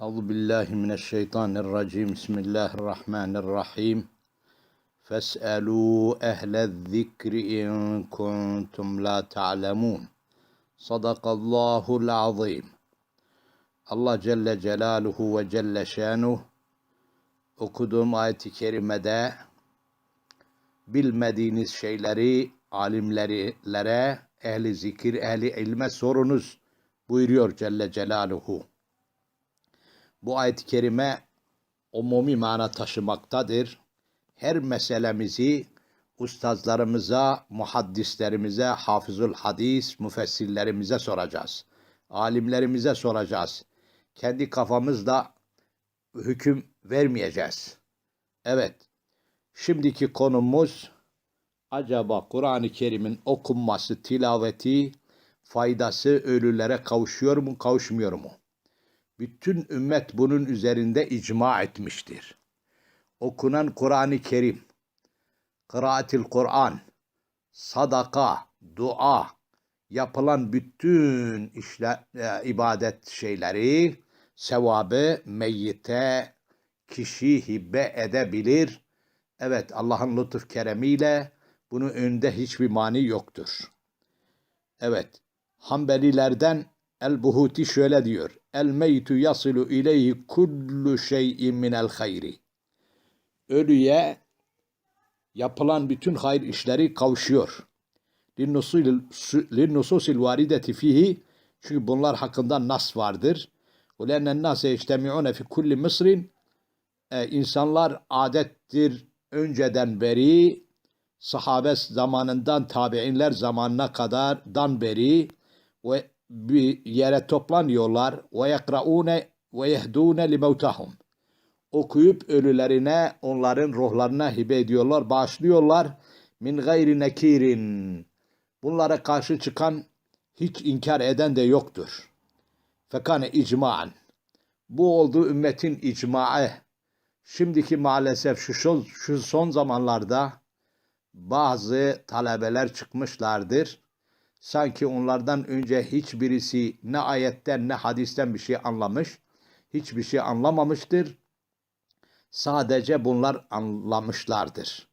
Euzu billahi mineşşeytanirracim. Bismillahirrahmanirrahim. Fes'elu ehlez-zikri in kuntum la ta'lemun. Sadakallahul azim. Allah Celle Celaluhu ve Celle Şanuh okuduğum ayet-i kerimede bilmediğiniz şeyleri alimlere, ehli zikir, ehli ilme sorunuz buyuruyor Celle Celaluhu. Bu ayet-i kerime umumi mana taşımaktadır. Her meselemizi ustazlarımıza, muhaddislerimize, hafızul hadis, müfessirlerimize soracağız. Alimlerimize soracağız. Kendi kafamızla hüküm vermeyeceğiz. Evet, şimdiki konumuz acaba Kur'an-ı Kerim'in okunması, tilaveti, faydası ölülere kavuşuyor mu, kavuşmuyor mu? Bütün ümmet bunun üzerinde icma etmiştir. Okunan Kur'an-ı Kerim, kıraatil Kur'an, sadaka, dua, yapılan bütün işle, e, ibadet şeyleri, sevabı meyyite kişi hibbe edebilir. Evet Allah'ın lütuf keremiyle bunun önünde hiçbir mani yoktur. Evet Hanbelilerden El-Buhuti şöyle diyor. El meytu yasilu ileyhi kullu şeyin minel hayri. Ölüye yapılan bütün hayır işleri kavuşuyor. Linnususil varideti fihi çünkü bunlar hakkında nas vardır. Ulennen nase yeştemi'une fi kulli mısrin e, insanlar adettir önceden beri sahabe zamanından tabi'inler zamanına kadar dan beri ve bir yere toplanıyorlar ve yakraune ve yehdune li mevtahum. Okuyup ölülerine, onların ruhlarına hibe ediyorlar, bağışlıyorlar. Min gayri nekirin. Bunlara karşı çıkan, hiç inkar eden de yoktur. Fekane icmaen. Bu oldu ümmetin icmaı. Şimdiki maalesef şu, şu, şu son zamanlarda bazı talebeler çıkmışlardır sanki onlardan önce hiçbirisi ne ayetten ne hadisten bir şey anlamış, hiçbir şey anlamamıştır. Sadece bunlar anlamışlardır.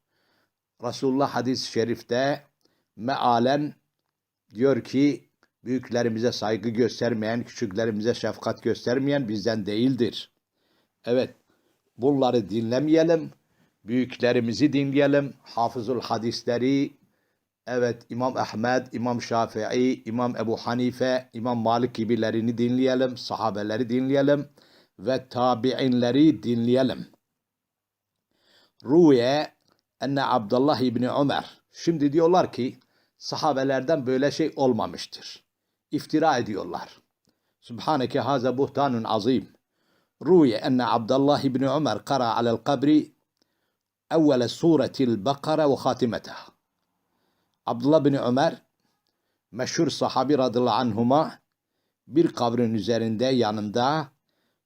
Resulullah hadis-i şerifte mealen diyor ki büyüklerimize saygı göstermeyen, küçüklerimize şefkat göstermeyen bizden değildir. Evet, bunları dinlemeyelim, büyüklerimizi dinleyelim, hafızul hadisleri, Evet İmam Ahmed, İmam Şafii, İmam Ebu Hanife, İmam Malik gibilerini dinleyelim, sahabeleri dinleyelim ve tabi'inleri dinleyelim. Ruye enne Abdullah İbni Ömer. Şimdi diyorlar ki sahabelerden böyle şey olmamıştır. İftira ediyorlar. Subhaneke haza buhtanun azim. Ruye enne Abdullah İbni Ömer kara alel kabri evvele suretil Bakara ve hatimeteha. Abdullah bin Ömer meşhur sahabi radıyallahu anhuma bir kabrin üzerinde yanında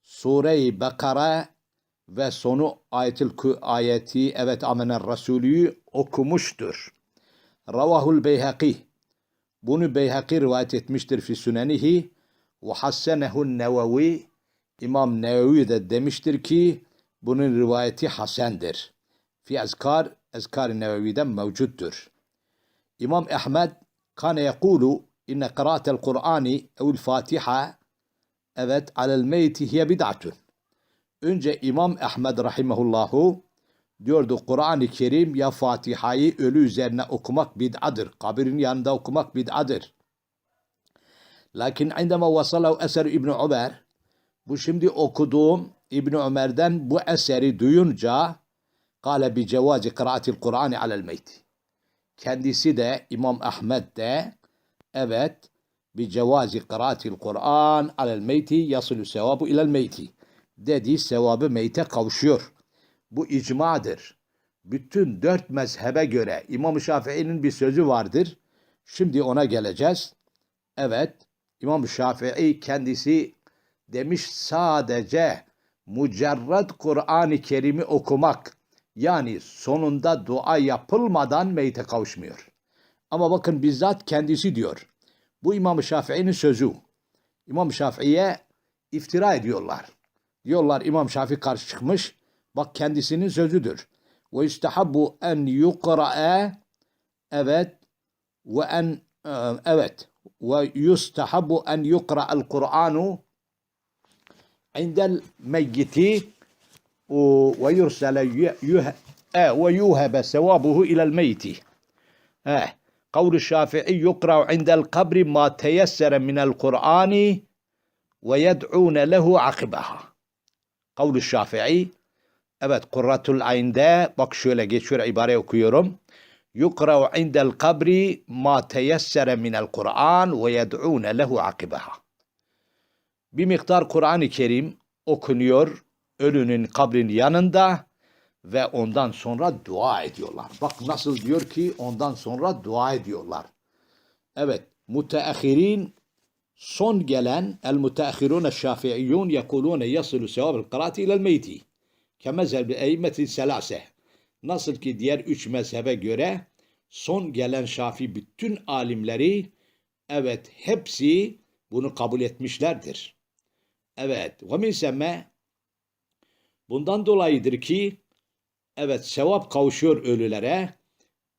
Sure-i Bekara ve sonu ayetil ayeti evet amenen Resulü okumuştur. Ravahul Beyhaki bunu Beyhaki rivayet etmiştir fi sünenihi ve hassenehu nevevi İmam Nevevi de demiştir ki bunun rivayeti hasendir. Fi ezkar, ezkar-ı Nevevi'den mevcuttur. İmam Ahmed kane yekulu inne kıraatel Kur'ani evil Fatiha evet alel meyti hiye bid'atun. Önce İmam Ahmed rahimehullahu diyordu Kur'an-ı Kerim ya Fatiha'yı ölü üzerine okumak bid'adır. Kabrin yanında okumak bid'adır. Lakin indema vasalahu eser İbn Ömer bu şimdi okuduğum İbn Ömer'den bu eseri duyunca kâle bi cevazi kıraatil Kur'ani alel meyti. Kendisi de İmam Ahmed de evet bi cevazi kıraatil Kur'an alel meyti yasulu sevabu ilel meyti dedi sevabı meyte kavuşuyor. Bu icmadır. Bütün dört mezhebe göre İmam Şafii'nin bir sözü vardır. Şimdi ona geleceğiz. Evet İmam Şafii kendisi demiş sadece mücerred Kur'an-ı Kerim'i okumak yani sonunda dua yapılmadan meyte kavuşmuyor. Ama bakın bizzat kendisi diyor. Bu İmam Şafii'nin sözü. İmam Şafii'ye iftira ediyorlar. Diyorlar İmam Şafii karşı çıkmış. Bak kendisinin sözüdür. Ve istahabbu en yukra'a evet ve en e, evet ve yustahabbu en yukra'al Kur'anu indel meyyiti ve yursale ve yuhebe sevabuhu ilel meyti. Eh. Kavlu Şafii yukra indel kabri ma teyessere minel Kur'ani ve yed'une lehu akibaha. Kavlu Şafii Evet Kurratul Ayn'de bak şöyle geçiyor ibare okuyorum. Yukrav indel kabri ma teyessere minel Kur'an ve yed'une lehu akibaha. Bir miktar Kur'an-ı ölünün kabrin yanında ve ondan sonra dua ediyorlar. Bak nasıl diyor ki ondan sonra dua ediyorlar. Evet, müteahhirin son gelen el müteahhirun şafiiyyun yekulun yasilu sevabel kıraati ilel meyti. Kemezhebi eymeti selase. Nasıl ki diğer üç mezhebe göre son gelen şafi bütün alimleri evet hepsi bunu kabul etmişlerdir. Evet. Ve min bundan dolayıdır ki evet sevap kavuşuyor ölülere.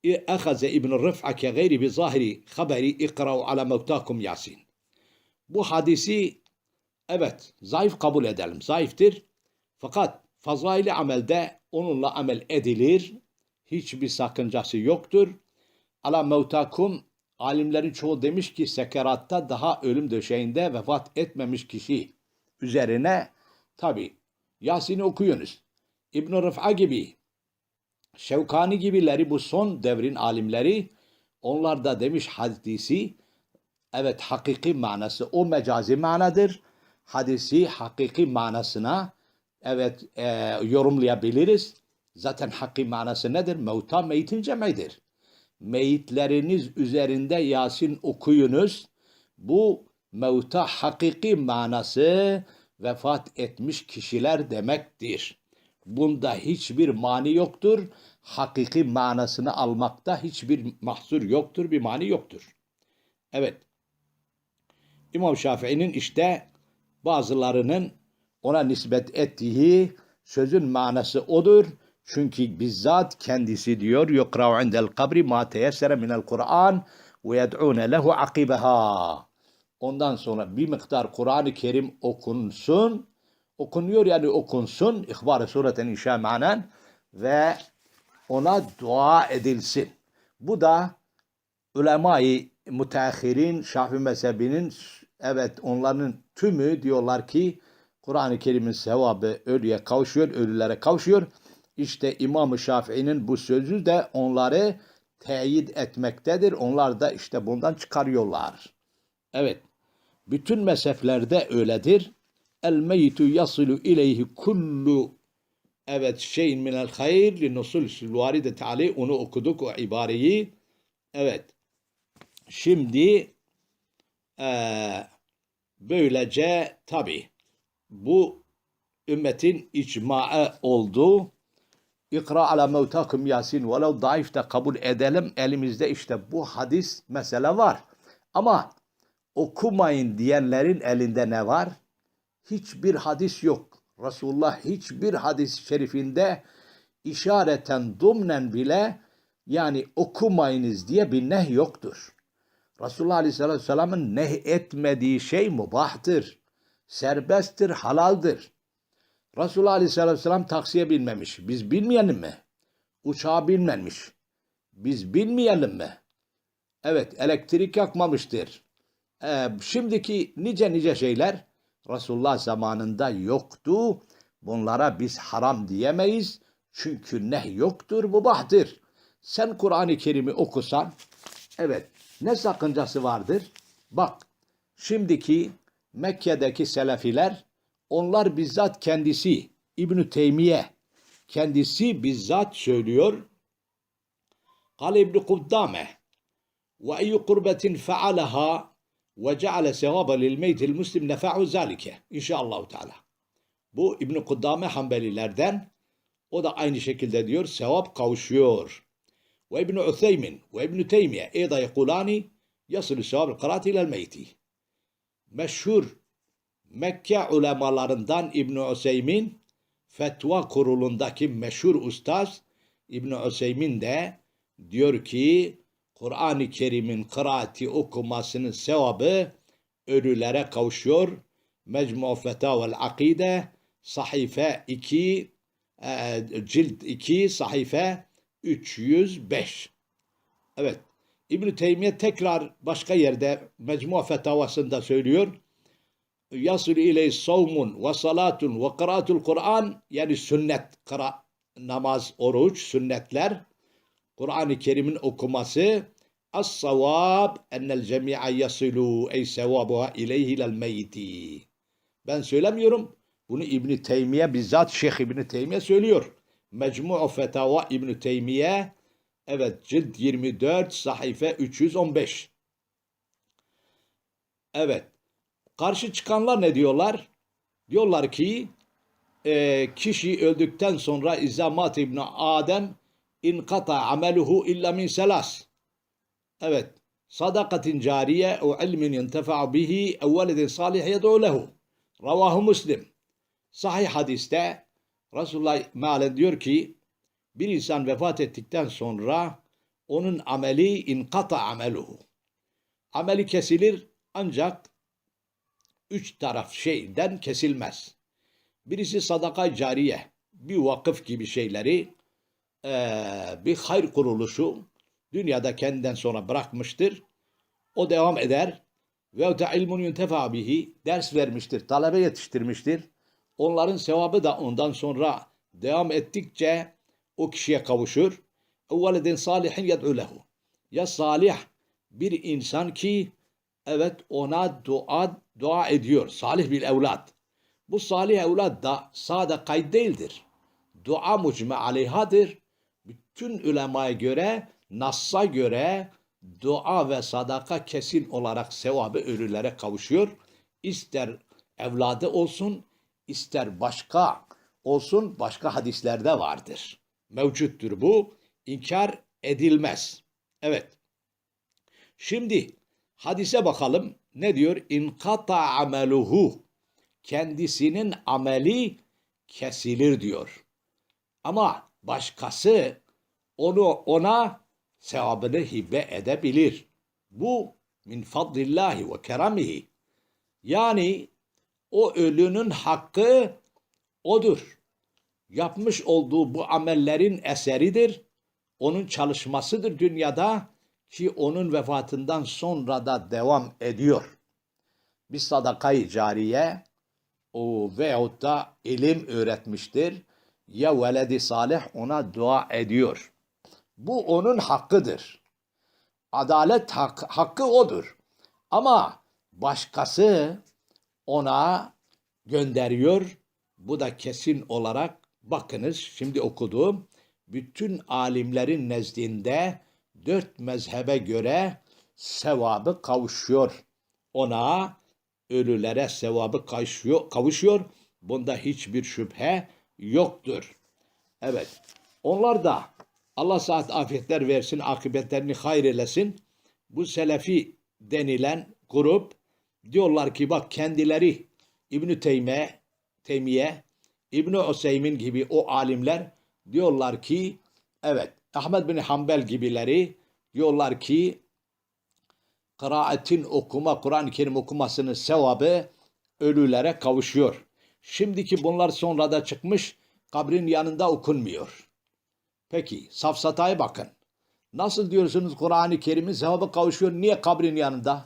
Ehaze İbn Rıf'a ke gayri bi zahiri haberi ikra'u ala mevtakum Yasin. Bu hadisi evet zayıf kabul edelim. Zayıftır. Fakat fazaili amelde onunla amel edilir. Hiçbir sakıncası yoktur. Ala mevtakum alimlerin çoğu demiş ki sekeratta daha ölüm döşeğinde vefat etmemiş kişi üzerine tabi Yasin'i okuyunuz. İbn Rıf'a gibi Şevkani gibileri bu son devrin alimleri onlar da demiş hadisi evet hakiki manası o mecazi manadır. Hadisi hakiki manasına evet e, yorumlayabiliriz. Zaten hakiki manası nedir? Mevta meyitin cemidir. Meyitleriniz üzerinde Yasin okuyunuz. Bu mevta hakiki manası vefat etmiş kişiler demektir. Bunda hiçbir mani yoktur. Hakiki manasını almakta hiçbir mahsur yoktur, bir mani yoktur. Evet. İmam Şafii'nin işte bazılarının ona nispet ettiği sözün manası odur. Çünkü bizzat kendisi diyor yukra'u indel kabri ma teyessere minel Kur'an ve yed'une lehu akibeha. Ondan sonra bir miktar Kur'an-ı Kerim okunsun. Okunuyor yani okunsun. İhbar-ı sureten inşa manen ve ona dua edilsin. Bu da ulemayı müteahhirin Şafii mezhebinin evet onların tümü diyorlar ki Kur'an-ı Kerim'in sevabı ölüye kavuşuyor, ölülere kavuşuyor. İşte İmam-ı Şafii'nin bu sözü de onları teyit etmektedir. Onlar da işte bundan çıkarıyorlar. Evet. Bütün mezheplerde öyledir. El meytu yasilu ileyhi kullu evet şeyin minel hayr li nusul varide teali onu okuduk o ibareyi. Evet. Şimdi ee, böylece tabi bu ümmetin icmaı oldu. İkra ala mevtakum Yasin velev daif de kabul edelim. Elimizde işte bu hadis mesele var. Ama okumayın diyenlerin elinde ne var? Hiçbir hadis yok. Resulullah hiçbir hadis-i şerifinde işareten dumnen bile yani okumayınız diye bir neh yoktur. Resulullah Aleyhisselatü Vesselam'ın neh etmediği şey mubahtır, serbesttir, halaldir. Resulullah Aleyhisselatü Vesselam taksiye binmemiş. Biz bilmeyelim mi? Uçağa binmemiş. Biz bilmeyelim mi? Evet elektrik yakmamıştır. Ee, şimdiki nice nice şeyler Resulullah zamanında yoktu. Bunlara biz haram diyemeyiz. Çünkü neh yoktur, mubahtır. Sen Kur'an-ı Kerim'i okusan, evet ne sakıncası vardır? Bak, şimdiki Mekke'deki Selefiler, onlar bizzat kendisi, İbn-i Teymiye, kendisi bizzat söylüyor. Kale İbn-i Kuddame, ve eyyü kurbetin fealaha ve ceale sevaba lil meytil muslim nefa'u zalike. İnşallah Teala. Bu İbn Kuddame Hanbelilerden o da aynı şekilde diyor sevap kavuşuyor. Ve İbn Ütheymin ve İbn Teymiye eyda yekulani yasıl sevab kıraati ilel meyti. Meşhur Mekke ulemalarından İbn Üseymin fetva kurulundaki meşhur ustaz İbn Üseymin de diyor ki Kur'an-ı Kerim'in kıraati okumasının sevabı ölülere kavuşuyor. Mecmu Fetavel Akide sahife 2 e, cilt 2 sahife 305. Evet. İbn Teymiye tekrar başka yerde Mecmu Fetavasında söylüyor. Yasul iley savmun ve salatun ve kıraatul Kur'an yani sünnet, kıra, namaz, oruç, sünnetler Kur'an-ı Kerim'in okuması as-savab ennel cemi'a yasilu ey sevabuha ileyhi lel meyti. Ben söylemiyorum. Bunu İbn Teymiye bizzat Şeyh İbn Teymiye söylüyor. Mecmu' Fetava İbn Teymiye evet cilt 24 sayfa 315. Evet. Karşı çıkanlar ne diyorlar? Diyorlar ki e, kişi öldükten sonra İzzamat İbni Adem inkata ameluhu illa min selas. Evet. Sadakatin cariye o ilmin yentefa bihi ev veledin salih yed'u lehu. Ravahu Müslim. Sahih hadiste Resulullah mealen diyor ki bir insan vefat ettikten sonra onun ameli inkata ameluhu. Ameli kesilir ancak üç taraf şeyden kesilmez. Birisi sadaka cariye, bir vakıf gibi şeyleri, bir hayır kuruluşu dünyada kendinden sonra bırakmıştır. O devam eder. Ve da ilmun yuntefa bihi ders vermiştir, talebe yetiştirmiştir. Onların sevabı da ondan sonra devam ettikçe o kişiye kavuşur. Evveledin salihin yed'u lehu. Ya salih bir insan ki evet ona dua dua ediyor. Salih bir evlat. Bu salih evlat da sade kayıt değildir. Dua mucme aleyhadır. Bütün ulemaya göre, Nass'a göre dua ve sadaka kesin olarak sevabı ölülere kavuşuyor. İster evladı olsun, ister başka olsun başka hadislerde vardır. Mevcuttur bu. inkar edilmez. Evet. Şimdi hadise bakalım. Ne diyor? İnkata ameluhu. Kendisinin ameli kesilir diyor. Ama başkası onu ona sevabını hibe edebilir. Bu min fadlillahi ve keramihi. Yani o ölünün hakkı odur. Yapmış olduğu bu amellerin eseridir. Onun çalışmasıdır dünyada ki onun vefatından sonra da devam ediyor. Bir sadakayı cariye o veyahut da ilim öğretmiştir. Ya veledi salih ona dua ediyor. Bu onun hakkıdır. Adalet hak, hakkı odur. Ama başkası ona gönderiyor. Bu da kesin olarak bakınız şimdi okuduğum bütün alimlerin nezdinde dört mezhebe göre sevabı kavuşuyor. Ona ölülere sevabı kavuşuyor. kavuşuyor. Bunda hiçbir şüphe yoktur. Evet. Onlar da Allah saat afiyetler versin, akıbetlerini hayır eylesin. Bu selefi denilen grup diyorlar ki bak kendileri İbn Teymiye, Teymiye, İbn Useymin gibi o alimler diyorlar ki evet Ahmed bin Hanbel gibileri diyorlar ki kıraatin okuma, Kur'an-ı Kerim okumasının sevabı ölülere kavuşuyor. Şimdiki bunlar sonra da çıkmış kabrin yanında okunmuyor. Peki safsataya bakın. Nasıl diyorsunuz Kur'an-ı Kerim'in sevabı kavuşuyor? Niye kabrin yanında?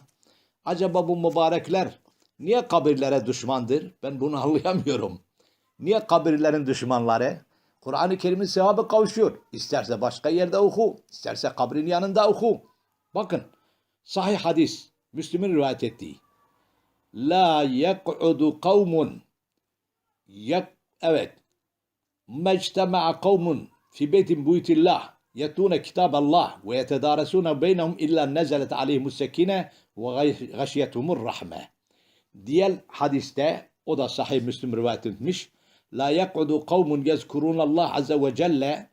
Acaba bu mübarekler niye kabirlere düşmandır? Ben bunu anlayamıyorum. Niye kabirlerin düşmanları? Kur'an-ı Kerim'in sevabı kavuşuyor. İsterse başka yerde oku, isterse kabrin yanında oku. Bakın, sahih hadis, Müslüm'ün rivayet ettiği. La yek'udu kavmun yek, evet mectema'a kavmun fi beytin buyutillah yetune kitab Allah ve yetedaresune beynehum illa nezelet aleyhimus sekine ve gaşiyetumur rahme. Diğer hadiste o da sahih Müslüm rivayet etmiş. La yek'udu kavmun yezkurun Allah azze ve celle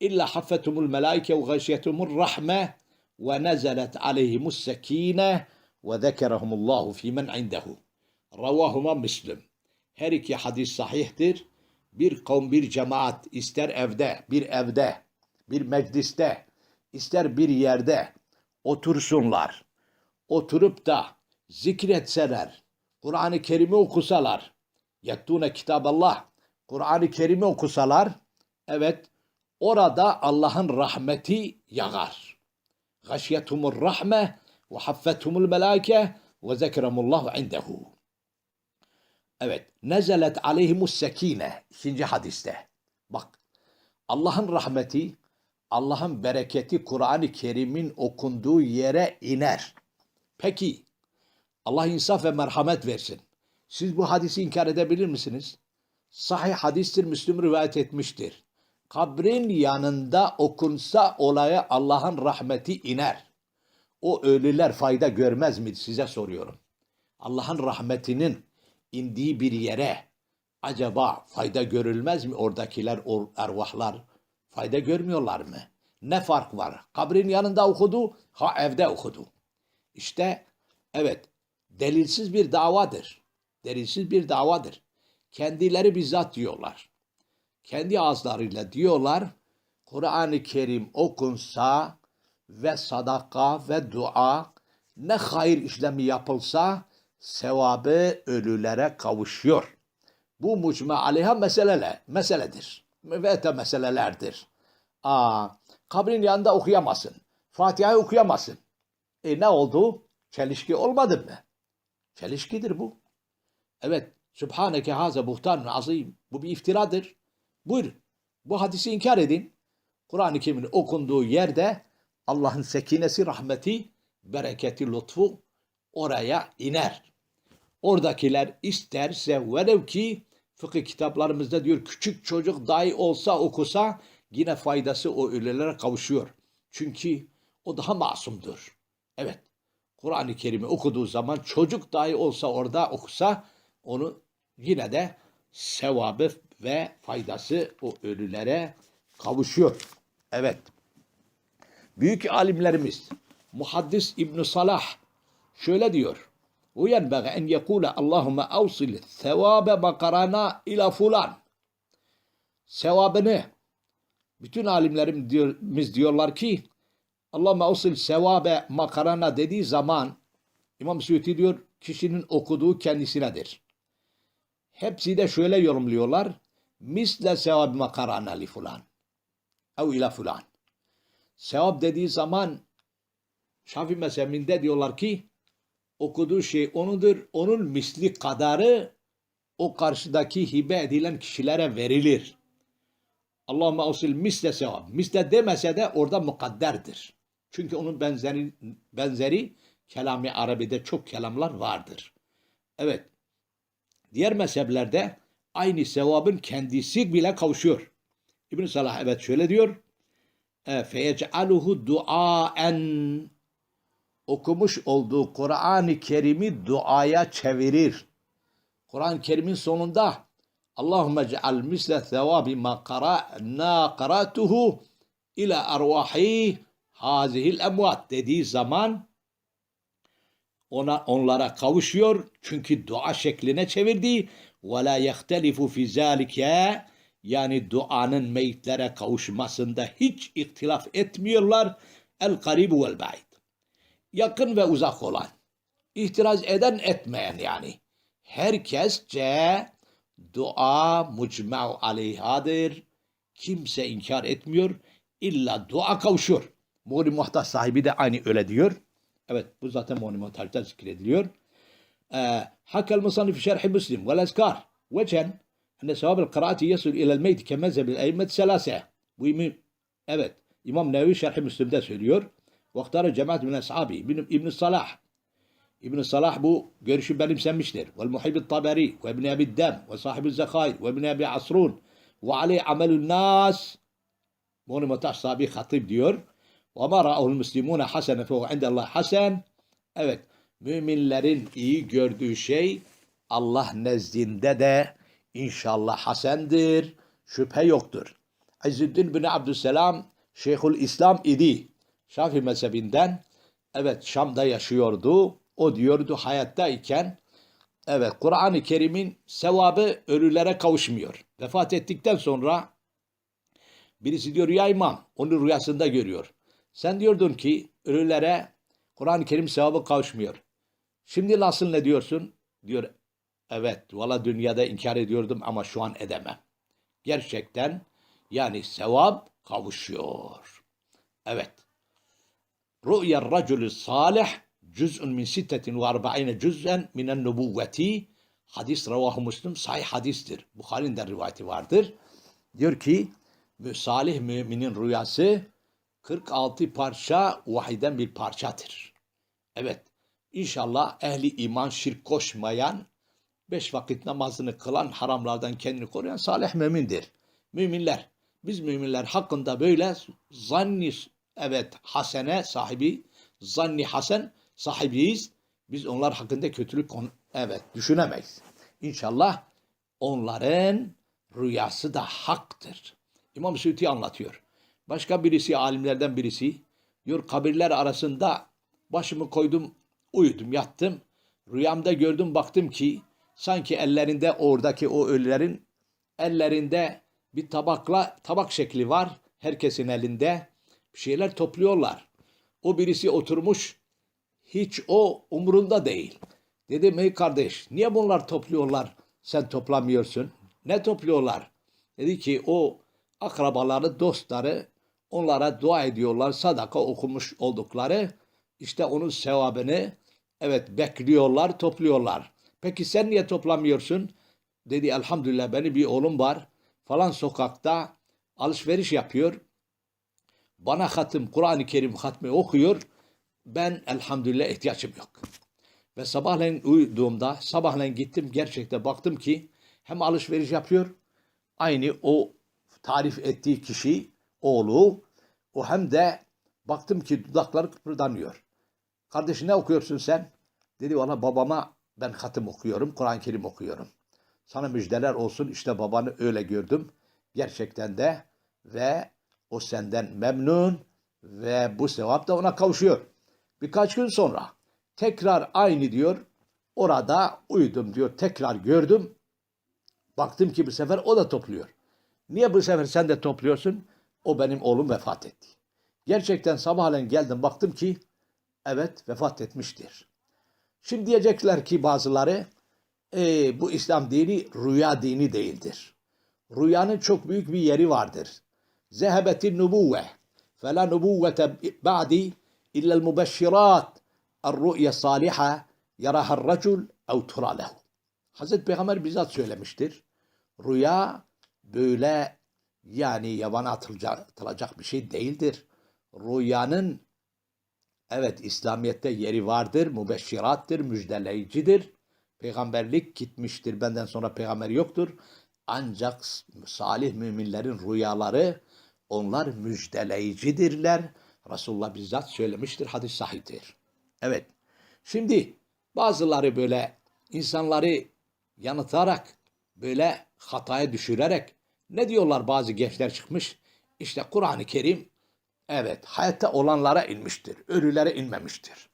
illa haffetumul melaike ve gaşiyetumur rahme ve nezelet aleyhimus sekine ve zekerahumullahu fi men indehu. Ravahuma Müslüm. Her iki hadis sahihtir. Bir kavm, bir cemaat ister evde, bir evde, bir mecliste, ister bir yerde otursunlar. Oturup da zikretseler, Kur'an-ı Kerim'i okusalar, yettune kitaballah, Kur'an-ı Kerim'i okusalar, evet orada Allah'ın rahmeti yağar. Gaşyetumur rahme ve haffetumul melâke ve zekremullahu indehu. Evet. Nezelet aleyhimus sekine. ikinci hadiste. Bak. Allah'ın rahmeti, Allah'ın bereketi Kur'an-ı Kerim'in okunduğu yere iner. Peki Allah insaf ve merhamet versin. Siz bu hadisi inkar edebilir misiniz? Sahih hadistir, Müslüm rivayet etmiştir. Kabrin yanında okunsa olaya Allah'ın rahmeti iner. O ölüler fayda görmez mi size soruyorum. Allah'ın rahmetinin indiği bir yere acaba fayda görülmez mi oradakiler, o ervahlar fayda görmüyorlar mı? Ne fark var? Kabrin yanında okudu, ha evde okudu. İşte evet delilsiz bir davadır. Delilsiz bir davadır. Kendileri bizzat diyorlar. Kendi ağızlarıyla diyorlar Kur'an-ı Kerim okunsa ve sadaka ve dua ne hayır işlemi yapılsa sevabı ölülere kavuşuyor. Bu mucma aleyha meseleler, meseledir. Müvete meselelerdir. Aa, kabrin yanında okuyamazsın. Fatiha'yı okuyamazsın. E ne oldu? Çelişki olmadı mı? Çelişkidir bu. Evet. Sübhaneke haze buhtanun azim. Bu bir iftiradır. Buyur. Bu hadisi inkar edin. Kur'an-ı Kerim'in okunduğu yerde Allah'ın sekinesi, rahmeti, bereketi, lütfu oraya iner. Oradakiler isterse velev ki fıkıh kitaplarımızda diyor küçük çocuk dahi olsa okusa yine faydası o ölülere kavuşuyor. Çünkü o daha masumdur. Evet. Kur'an-ı Kerim'i okuduğu zaman çocuk dahi olsa orada okusa onu yine de sevabı ve faydası o ölülere kavuşuyor. Evet. Büyük alimlerimiz Muhaddis İbn Salah şöyle diyor. وينبغي أن يقول اللهم أوصل ثواب مقرنا إلى fulan. Sevabını bütün alimlerimiz diyorlar ki Allahümme usil sevabe makarana dediği zaman İmam Suyuti diyor kişinin okuduğu kendisinedir. Hepsi de şöyle yorumluyorlar. Misle sevab makarana li fulan. Ev ila fulan. Sevap dediği zaman Şafii mezhebinde diyorlar ki okuduğu şey onudur. Onun misli kadarı o karşıdaki hibe edilen kişilere verilir. Allahümme usil misle sevap. Misle demese de orada mukadderdir. Çünkü onun benzeri, benzeri kelami Arabi'de çok kelamlar vardır. Evet. Diğer mezheplerde aynı sevabın kendisi bile kavuşuyor. İbn Salah evet şöyle diyor. E, feyec'aluhu duaen okumuş olduğu Kur'an-ı Kerim'i duaya çevirir. Kur'an-ı Kerim'in sonunda Allahümme ceal misle sevabi ma qara'na qara'tuhu ila arvahi hazihil emvat. dediği zaman ona onlara kavuşuyor. Çünkü dua şekline çevirdi ve la yehtelifu fi zalike. Yani duanın meyitlere kavuşmasında hiç ihtilaf etmiyorlar. El garibu vel ba'id yakın ve uzak olan, itiraz eden etmeyen yani. Herkesce dua mucma'u aleyhadır. Kimse inkar etmiyor. İlla dua kavuşur. Muğni Muhtaç sahibi de aynı öyle diyor. Evet bu zaten Muğni Muhtaç'ta zikrediliyor. حكى المصنف في شرح مسلم والأذكار وجها أن ثواب القراءة يصل إلى الميت كمذهب الأئمة الثلاثة. Bu evet İmam Nevi Şerh Müslim'de söylüyor. Vaktar cemaat min ashabi İbn, Salah. İbn Salah bu görüşü benimsenmiştir. Vel muhibbi taberi ve İbn Abi Dem ve sahibi Zekhair ve İbn Abi Asrun ve aleyh amelun nas. Bunu Mutaş sahibi hatib diyor. Ve ma ra'ahul muslimuna hasene fehu indallah hasen. Evet. Müminlerin iyi gördüğü şey Allah nezdinde de inşallah hasendir. Şüphe yoktur. İzzüddin bin Abdüsselam Şeyhül İslam idi. Şafi mezhebinden evet Şam'da yaşıyordu. O diyordu hayattayken Evet, Kur'an-ı Kerim'in sevabı ölülere kavuşmuyor. Vefat ettikten sonra birisi diyor ya imam, onu rüyasında görüyor. Sen diyordun ki ölülere Kur'an-ı Kerim sevabı kavuşmuyor. Şimdi nasıl ne diyorsun? Diyor, evet, valla dünyada inkar ediyordum ama şu an edemem. Gerçekten yani sevap kavuşuyor. Evet. Rü'yer racülü salih cüz'ün min sittetin ve arba'ine cüz'en minen nubuvveti hadis ravahu muslim sahih hadistir. Bukhari'nin de rivayeti vardır. Diyor ki salih müminin rüyası 46 parça vahiden bir parçadır. Evet. İnşallah ehli iman şirk koşmayan beş vakit namazını kılan haramlardan kendini koruyan salih mümindir. Müminler. Biz müminler hakkında böyle zanni evet hasene sahibi zanni hasen sahibiyiz. Biz onlar hakkında kötülük evet düşünemeyiz. İnşallah onların rüyası da haktır. İmam Suyuti anlatıyor. Başka birisi alimlerden birisi diyor kabirler arasında başımı koydum uyudum yattım. Rüyamda gördüm baktım ki sanki ellerinde oradaki o ölülerin ellerinde bir tabakla tabak şekli var. Herkesin elinde bir şeyler topluyorlar. O birisi oturmuş hiç o umurunda değil. Dedim ey kardeş niye bunlar topluyorlar sen toplamıyorsun? Ne topluyorlar? Dedi ki o akrabaları, dostları onlara dua ediyorlar. Sadaka okumuş oldukları işte onun sevabını evet bekliyorlar, topluyorlar. Peki sen niye toplamıyorsun? Dedi elhamdülillah benim bir oğlum var. Falan sokakta alışveriş yapıyor. Bana hatım, Kur'an-ı Kerim hatmi okuyor. Ben elhamdülillah ihtiyacım yok. Ve sabahleyin uyuduğumda, sabahleyin gittim gerçekten baktım ki hem alışveriş yapıyor, aynı o tarif ettiği kişi, oğlu, o hem de baktım ki dudakları kıpırdanıyor. Kardeşim ne okuyorsun sen? Dedi valla babama ben hatım okuyorum, Kur'an-ı Kerim okuyorum. Sana müjdeler olsun işte babanı öyle gördüm. Gerçekten de ve o senden memnun ve bu sevap da ona kavuşuyor. Birkaç gün sonra tekrar aynı diyor. Orada uyudum diyor. Tekrar gördüm. Baktım ki bu sefer o da topluyor. Niye bu sefer sen de topluyorsun? O benim oğlum vefat etti. Gerçekten sabahleyin geldim baktım ki evet vefat etmiştir. Şimdi diyecekler ki bazıları "E, bu İslam dini rüya dini değildir. Rüyanın çok büyük bir yeri vardır. Nubuvve fe la nubuvvete ba'di illa'l mubeşşirat er-ru'ya saliha yaraha racul ev tura lehu. Hazreti Peygamber bizzat söylemiştir. Rüya böyle yani yabana atılacak, atılacak bir şey değildir. Rüyanın Evet İslamiyet'te yeri vardır, mübeşşirattır, müjdeleyicidir. Peygamberlik gitmiştir, benden sonra peygamber yoktur. Ancak salih müminlerin rüyaları onlar müjdeleyicidirler. Resulullah bizzat söylemiştir, hadis sahihtir. Evet, şimdi bazıları böyle insanları yanıtarak, böyle hataya düşürerek ne diyorlar bazı gençler çıkmış? İşte Kur'an-ı Kerim Evet, hayatta olanlara inmiştir, ölülere inmemiştir.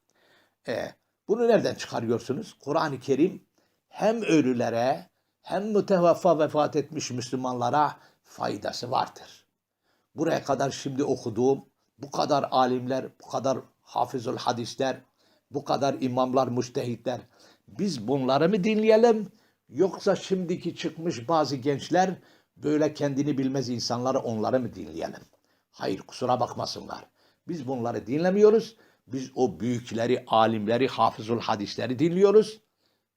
E, bunu nereden çıkarıyorsunuz? Kur'an-ı Kerim hem ölülere hem mütevaffa vefat etmiş Müslümanlara faydası vardır. Buraya kadar şimdi okuduğum bu kadar alimler, bu kadar hafızul hadisler, bu kadar imamlar, müştehitler biz bunları mı dinleyelim yoksa şimdiki çıkmış bazı gençler böyle kendini bilmez insanları onları mı dinleyelim? Hayır kusura bakmasınlar. Biz bunları dinlemiyoruz. Biz o büyükleri, alimleri, hafızul hadisleri dinliyoruz.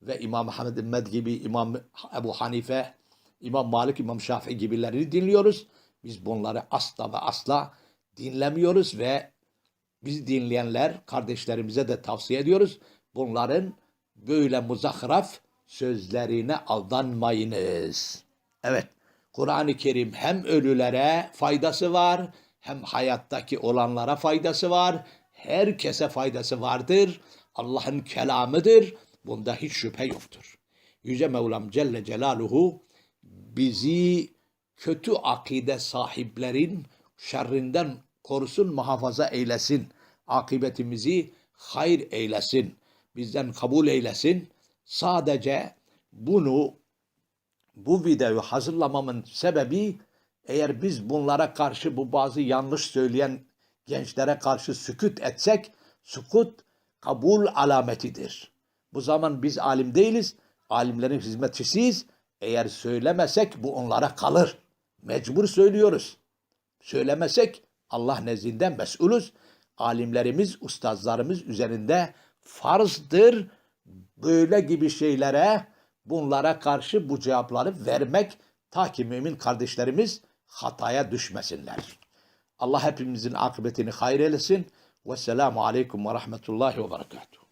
Ve İmam Ahmed Ümmed gibi, İmam Ebu Hanife, İmam Malik, İmam Şafii gibilerini dinliyoruz. Biz bunları asla ve asla dinlemiyoruz ve biz dinleyenler kardeşlerimize de tavsiye ediyoruz. Bunların böyle muzahraf sözlerine aldanmayınız. Evet, Kur'an-ı Kerim hem ölülere faydası var, hem hayattaki olanlara faydası var. Herkese faydası vardır. Allah'ın kelamıdır. Bunda hiç şüphe yoktur. Yüce Mevlam Celle Celaluhu bizi kötü akide sahiplerin şerrinden korusun, muhafaza eylesin. Akibetimizi hayır eylesin. Bizden kabul eylesin. Sadece bunu bu videoyu hazırlamamın sebebi eğer biz bunlara karşı bu bazı yanlış söyleyen gençlere karşı sükut etsek sükut kabul alametidir. Bu zaman biz alim değiliz. Alimlerin hizmetçisiyiz. Eğer söylemesek bu onlara kalır. Mecbur söylüyoruz. Söylemesek Allah nezdinde mesulüz. Alimlerimiz, ustazlarımız üzerinde farzdır. Böyle gibi şeylere, bunlara karşı bu cevapları vermek ta ki mümin kardeşlerimiz hataya düşmesinler. Allah hepimizin akıbetini hayır eylesin. Vesselamu aleyküm ve rahmetullahi ve berekatuhu.